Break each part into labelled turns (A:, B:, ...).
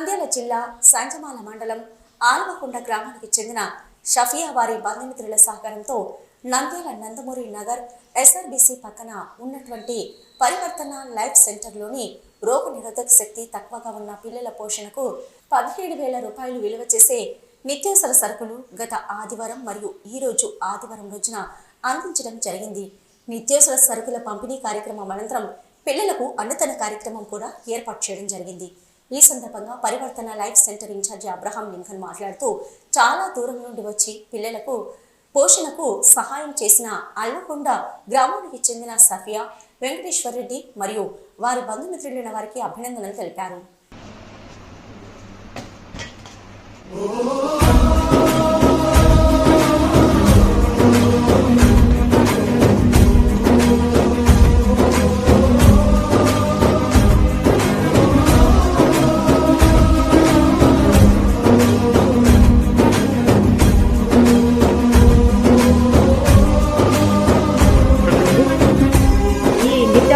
A: నంద్యాల జిల్లా సంజమాల మండలం ఆల్వకొండ గ్రామానికి చెందిన షఫియా వారి బంధుమిత్రుల సహకారంతో నంద్యాల నందమూరి నగర్ ఎస్ఆర్బీసీ పక్కన ఉన్నటువంటి పరివర్తన లైఫ్ సెంటర్లోని రోగ నిరోధక శక్తి తక్కువగా ఉన్న పిల్లల పోషణకు పదిహేడు వేల రూపాయలు విలువ చేసే నిత్యావసర సరుకులు గత ఆదివారం మరియు ఈరోజు ఆదివారం రోజున అందించడం జరిగింది. నిత్యావసర సరుకుల పంపిణీ కార్యక్రమం అనంతరం పిల్లలకు అన్నదాన కార్యక్రమం కూడా ఏర్పాటు చేయడం జరిగింది. ఈ సందర్భంగా Parivartana life centre incharge Abraham Lincoln మాట్లాడుతూ చాలా దూరం నుండి వచ్చి పిల్లలకు పోషణకు సహాయం చేసిన అల్లకొండ గ్రామానికి చెందిన సఫియా వెంకటేశ్వర్ రెడ్డి మరియు వారి బంధుమిత్రులైన వారికి అభినందనలు తెలిపారు.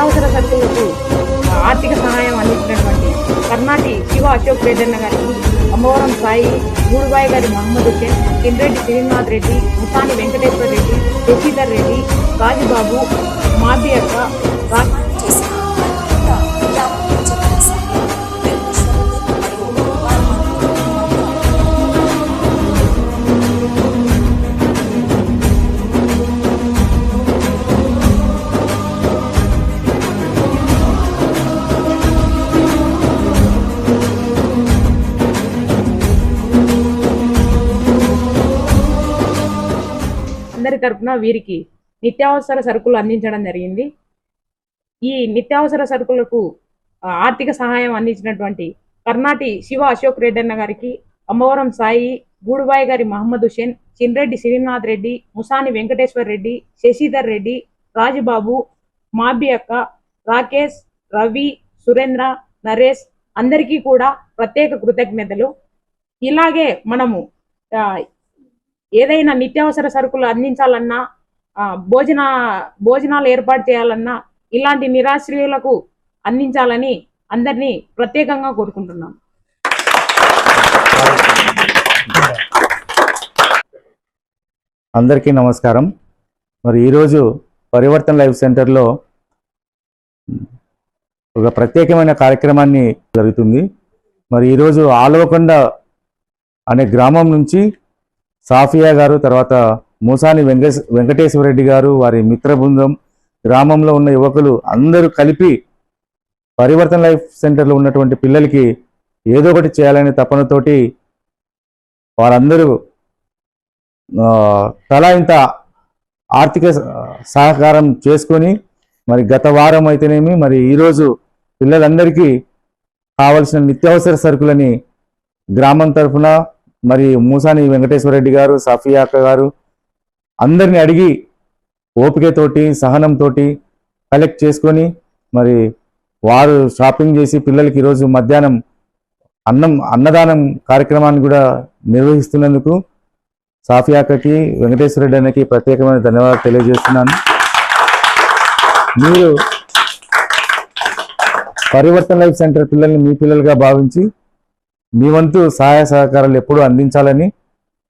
B: ఈ నిత్యావసర ఆర్థిక సహాయం అందించినటువంటి కర్ణాటి శివ అశోక్ రెడ్డన్న గారికి అమ్మవరం సాయి గూడుబాయి గారి మహమ్మద్ హుసేన్ కిండ్రెడ్డి శ్రీనివాస్ రెడ్డి ముసాని వెంకటేశ్వర రెడ్డి శశిధర్ రెడ్డి గాజుబాబు మాబి అక్క తరఫున తరపున వీరికి నిత్యావసర సరుకులు అందించడం జరిగింది. ఈ నిత్యావసర సరుకులకు ఆర్థిక సహాయం అందించినటువంటి కర్ణాటి శివ అశోక్ రెడ్డన్న గారికి అమ్మవరం సాయి గూడుబాయి గారి మహమ్మద్ హుసేన్ చిన్రెడ్డి శ్రీనాథ్ రెడ్డి ముసాని వెంకటేశ్వర్ రెడ్డి శశిధర్ రెడ్డి రాజుబాబు మాబి అక్క రాకేష్ రవి సురేంద్ర నరేష్ అందరికీ కూడా ప్రత్యేక కృతజ్ఞతలు. ఇలాగే మనము ఏదైనా నిత్యావసర సరుకులు అందించాలన్నా భోజన భోజనాలు ఏర్పాటు చేయాలన్నా ఇలాంటి నిరాశ్రయులకు అందించాలని అందరినీ ప్రత్యేకంగా కోరుకుంటున్నాం.
C: అందరికీ నమస్కారం. మరి ఈరోజు పరివర్తన లైఫ్ సెంటర్లో ఒక ప్రత్యేకమైన కార్యక్రమాన్ని జరుగుతుంది. మరి ఈరోజు ఆలవకొండ అనే గ్రామం నుంచి సాఫియా గారు తర్వాత మూసాని వెంకటేశ్ వెంకటేశ్వర రెడ్డి గారు వారి మిత్ర బృందం గ్రామంలో ఉన్న యువకులు అందరూ కలిపి పరివర్తన లైఫ్ సెంటర్లో ఉన్నటువంటి పిల్లలకి ఏదో ఒకటి చేయాలనే తపనతోటి వారందరూ తలా ఇంత ఆర్థిక సహకారం చేసుకొని మరి గత వారం అయితేనేమి మరి ఈరోజు పిల్లలందరికీ కావలసిన నిత్యావసర సరుకులని గ్రామం తరఫున మరి మూసాని వెంకటేశ్వర రెడ్డి గారు సఫియా అక్క గారు అందరిని అడిగి ఓపికతోటి సహనంతో కలెక్ట్ చేసుకొని మరి వారు షాపింగ్ చేసి పిల్లలకి ఈరోజు మధ్యాహ్నం అన్నం అన్నదానం కార్యక్రమాన్ని కూడా నిర్వహిస్తున్నందుకు సాఫియాకకి వెంకటేశ్వరరెడ్డి అన్నకి ప్రత్యేకమైన ధన్యవాదాలు తెలియజేస్తున్నాను. మీరు పరివర్తన లైఫ్ సెంటర్ పిల్లల్ని మీ పిల్లలుగా భావించి మీ వంతు సహాయ సహకారాలు ఎప్పుడూ అందించాలని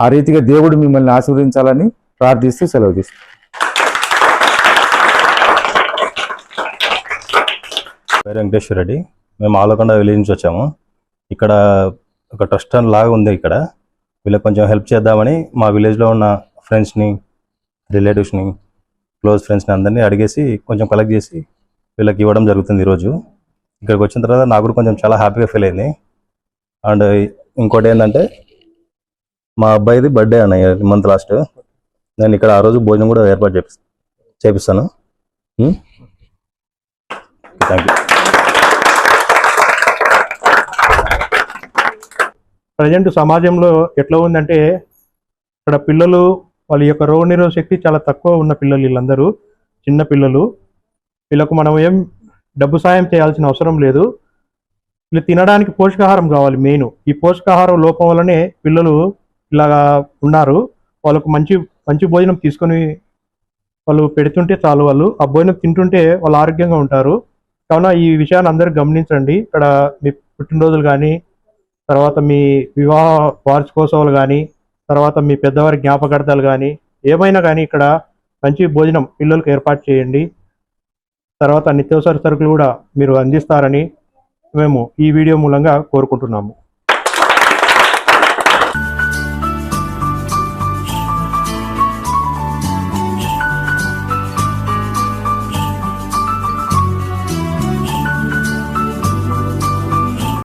C: ఆ రీతిగా దేవుడు మిమ్మల్ని ఆశీర్వదించాలని ప్రార్థిస్తూ సెలవు
D: తీసుకు వెంకటేశ్వర రెడ్డి. మేము ఆలకొండ విలేజ్ నుంచి వచ్చాము. ఇక్కడ ఒక ట్రస్ట్ లాగా ఉంది ఇక్కడ. వీళ్ళకి కొంచెం హెల్ప్ చేద్దామని మా విలేజ్లో ఉన్న ఫ్రెండ్స్ని రిలేటివ్స్ని క్లోజ్ ఫ్రెండ్స్ని అందరినీ అడిగేసి కొంచెం కలెక్ట్ చేసి వీళ్ళకి ఇవ్వడం జరుగుతుంది ఈరోజు. ఇక్కడికి వచ్చిన తర్వాత నాకు కూడా కొంచెం చాలా హ్యాపీగా ఫీల్ అయింది. అండ్ ఇంకోటి ఏంటంటే మా అబ్బాయిది బర్త్డే అన్నయ్య మంత్ లాస్ట్ నేను ఇక్కడ ఆ రోజు భోజనం కూడా ఏర్పాటు చేపి చేపిస్తాను. థ్యాంక్ యూ
E: ప్రజెంట్ సమాజంలో ఎట్లా ఉందంటే ఇక్కడ పిల్లలు వాళ్ళ యొక్క రోగ నిరోధ శక్తి చాలా తక్కువ ఉన్న పిల్లలు వీళ్ళందరూ చిన్న పిల్లలు. వీళ్ళకు మనం ఏం డబ్బు సాయం చేయాల్సిన అవసరం లేదు. వీళ్ళు తినడానికి పోషకాహారం కావాలి మెయిన్ ఈ పోషకాహారం లోపం వల్లనే పిల్లలు ఇలాగా ఉన్నారు. వాళ్ళకు మంచి మంచి భోజనం తీసుకొని వాళ్ళు పెడుతుంటే చాలు వాళ్ళు. ఆ భోజనం తింటుంటే వాళ్ళు ఆరోగ్యంగా ఉంటారు. కావున ఈ విషయాన్ని అందరూ గమనించండి. ఇక్కడ మీ పుట్టినరోజులు కానీ తర్వాత మీ వివాహ వార్షికోత్సవాలు కానీ తర్వాత మీ పెద్దవారి జ్ఞాపకార్థాలు కానీ ఏమైనా కానీ ఇక్కడ మంచి భోజనం పిల్లలకు ఏర్పాటు చేయండి. తర్వాత నిత్యావసర సరుకులు కూడా మీరు అందిస్తారని మేము ఈ వీడియో మూలంగా కోరుకుంటున్నాము.